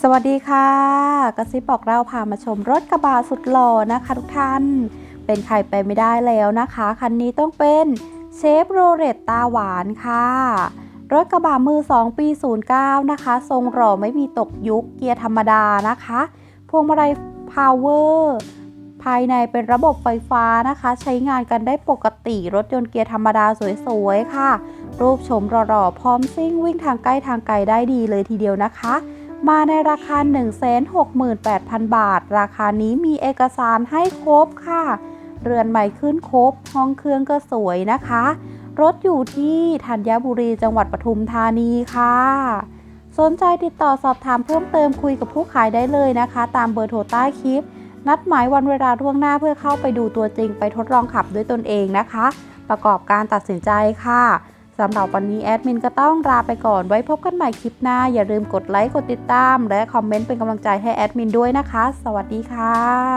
สวัสดีค่ะ กระซิบบอกเราพามาชมรถกระบะสุดหล่อนะคะทุกท่าน เป็นใครไปไม่ได้แล้วนะคะ คันนี้ต้องเป็นเชฟโรเลตตาหวานค่ะ รถกระบะมือ 2 ปี 09 นะคะ ทรงหล่อไม่มีตกยุคเกียร์ธรรมดานะคะ พวงมาลัยพาวเวอร์ภายในเป็นระบบไฟฟ้านะคะ ใช้งานกันได้ปกติรถยนต์เกียร์ธรรมดาสวยๆค่ะ รูปโฉมหล่อๆพร้อมซิ่งวิ่งทางใกล้ทางไกลได้ดีเลยทีเดียวนะคะ มาในราคา 168,000 บาท ราคานี้มีเอกสารให้ครบค่ะ เรือนใหม่ขึ้นครบ ห้องเครื่องก็สวยนะคะ รถอยู่ที่ธัญบุรีจังหวัดปทุมธานีค่ะ สนใจติดต่อสอบถามเพิ่มเติมคุยกับผู้ขายได้เลยนะคะ ตามเบอร์โทรใต้คลิป นัดหมายวันเวลาล่วงหน้าเพื่อเข้าไปดูตัวจริงไปทดลองขับด้วยตนเองนะคะ ประกอบการตัดสินใจค่ะ สำหรับวันนี้แอดมินก็ต้องลาไปก่อนไว้พบกันใหม่คลิปหน้า อย่าลืมกดไลค์ กดติดตาม และคอมเมนต์เป็นกำลังใจให้แอดมินด้วยนะคะ สวัสดีค่ะ